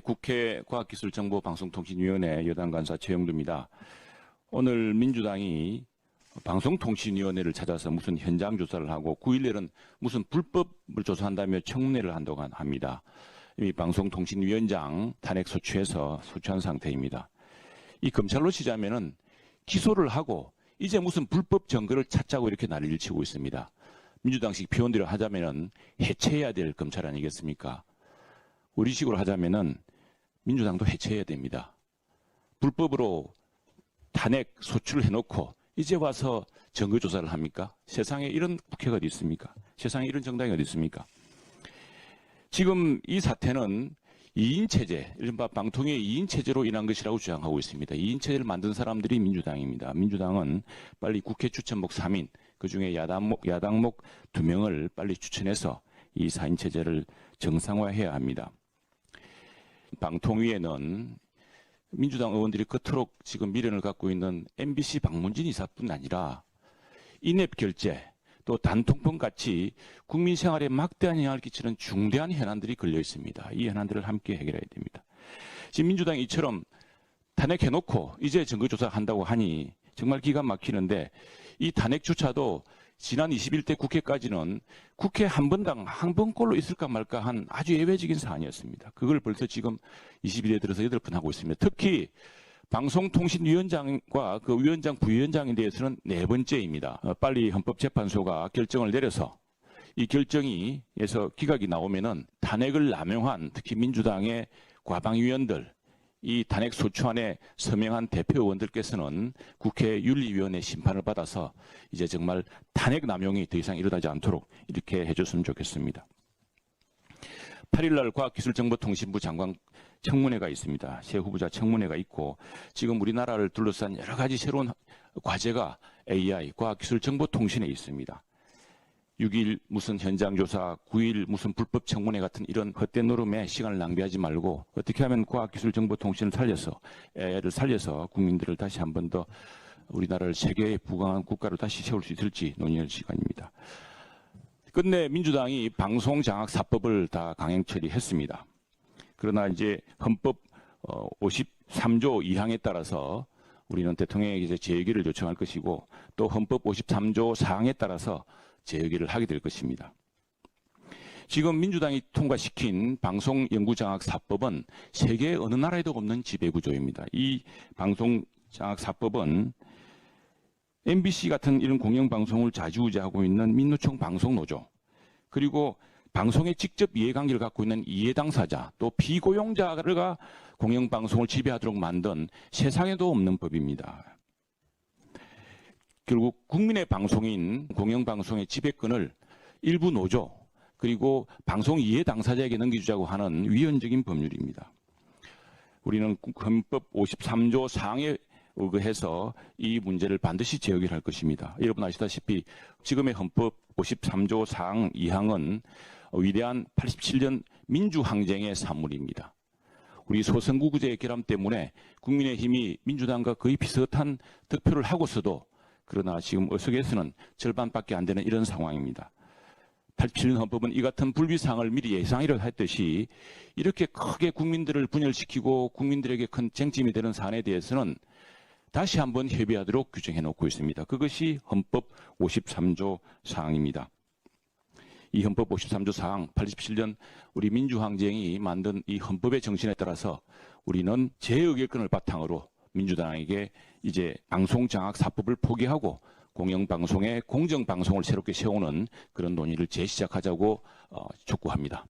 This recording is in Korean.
국회 과학기술정보방송통신위원회 여당 간사 최영두입니다. 오늘 민주당이 방송통신위원회를 찾아서 무슨 현장 조사를 하고 9일날은 무슨 불법을 조사한다며 청문회를 한다고 합니다. 이미 방송통신위원장 탄핵 소추해서 소추한 상태입니다. 이 검찰로 치자면은 기소를 하고 이제 무슨 불법 증거를 찾자고 이렇게 난리를 치고 있습니다. 민주당식 표현대로 하자면은 해체해야 될 검찰 아니겠습니까? 우리식으로 하자면은 민주당도 해체해야 됩니다. 불법으로 탄핵 소추를 해놓고 이제 와서 증거 조사를 합니까? 세상에 이런 국회가 어디 있습니까? 세상에 이런 정당이 어디 있습니까? 지금 이 사태는 2인 체제, 이른바 방통의 2인 체제로 인한 것이라고 주장하고 있습니다. 2인 체제를 만든 사람들이 민주당입니다. 민주당은 빨리 국회 추천목 3인, 그 중에 야당목, 야당목 2명을 빨리 추천해서 이 4인 체제를 정상화해야 합니다. 방통위에는 민주당 의원들이 그토록 지금 미련을 갖고 있는 MBC 방문진 이사뿐 아니라 인앱 결제 또 단통법 같이 국민 생활에 막대한 영향을 끼치는 중대한 현안들이 걸려 있습니다. 이 현안들을 함께 해결해야 됩니다. 지금 민주당이 이처럼 탄핵해놓고 이제 증거조사 한다고 하니 정말 기가 막히는데 이 탄핵조차도 지난 21대 국회까지는 국회 한 번당 한 번꼴로 있을까 말까 한 아주 예외적인 사안이었습니다. 그걸 벌써 지금 21대 들어서 8번 하고 있습니다. 특히 방송통신위원장과 그 위원장, 부위원장에 대해서는 네 번째입니다. 어, 빨리 헌법재판소가 결정을 내려서 이 결정이에서 기각이 나오면은 탄핵을 남용한 특히 민주당의 과방위원들 이 탄핵 소추안에 서명한 대표 의원들께서는 국회 윤리위원회 심판을 받아서 이제 정말 탄핵 남용이 더 이상 일어나지 않도록 이렇게 해줬으면 좋겠습니다. 8일날 과학기술정보통신부 장관 청문회가 있습니다. 새 후보자 청문회가 있고 지금 우리나라를 둘러싼 여러 가지 새로운 과제가 AI, 과학기술정보통신에 있습니다. 6일 무슨 현장조사, 9일 무슨 불법 청문회 같은 이런 헛된 노름에 시간을 낭비하지 말고 어떻게 하면 과학기술정보통신을 살려서 AI를 살려서 국민들을 다시 한 번 더 우리나라를 세계에 부강한 국가로 다시 세울 수 있을지 논의할 시간입니다. 끝내 민주당이 방송장악사법을 다 강행 처리했습니다. 그러나 이제 헌법 53조 2항에 따라서 우리는 대통령에게 재의결을 요청할 것이고 또 헌법 53조 4항에 따라서 재의결을 하게 될 것입니다. 지금 민주당이 통과시킨 방송연구장악사법은 세계 어느 나라에도 없는 지배구조입니다. 이 방송장악사법은 MBC 같은 이런 공영방송을 좌지우지하고 있는 민노총 방송노조 그리고 방송에 직접 이해관계를 갖고 있는 이해당사자 또 비고용자가 공영방송을 지배하도록 만든 세상에도 없는 법입니다. 결국 국민의 방송인 공영방송의 지배권을 일부 노조 그리고 방송 이해 당사자에게 넘겨주자고 하는 위헌적인 법률입니다. 우리는 헌법 53조 4항에 의거해서 이 문제를 반드시 재해결할 것입니다. 여러분 아시다시피 지금의 헌법 53조 4항 2항은 위대한 87년 민주항쟁의 산물입니다. 우리 소선구구제의 결함 때문에 국민의힘이 민주당과 거의 비슷한 득표를 하고서도 그러나 지금 의석에서는 절반밖에 안 되는 이런 상황입니다. 87년 헌법은 이 같은 불비상을 미리 예상이라 했듯이 이렇게 크게 국민들을 분열시키고 국민들에게 큰 쟁점이 되는 사안에 대해서는 다시 한번 협의하도록 규정해 놓고 있습니다. 그것이 헌법 53조 사항입니다. 이 헌법 53조 사항 87년 우리 민주항쟁이 만든 이 헌법의 정신에 따라서 우리는 제의결권을 바탕으로 민주당에게 이제 방송 장악 사법을 포기하고 공영방송의 공정방송을 새롭게 세우는 그런 논의를 재시작하자고 어, 촉구합니다.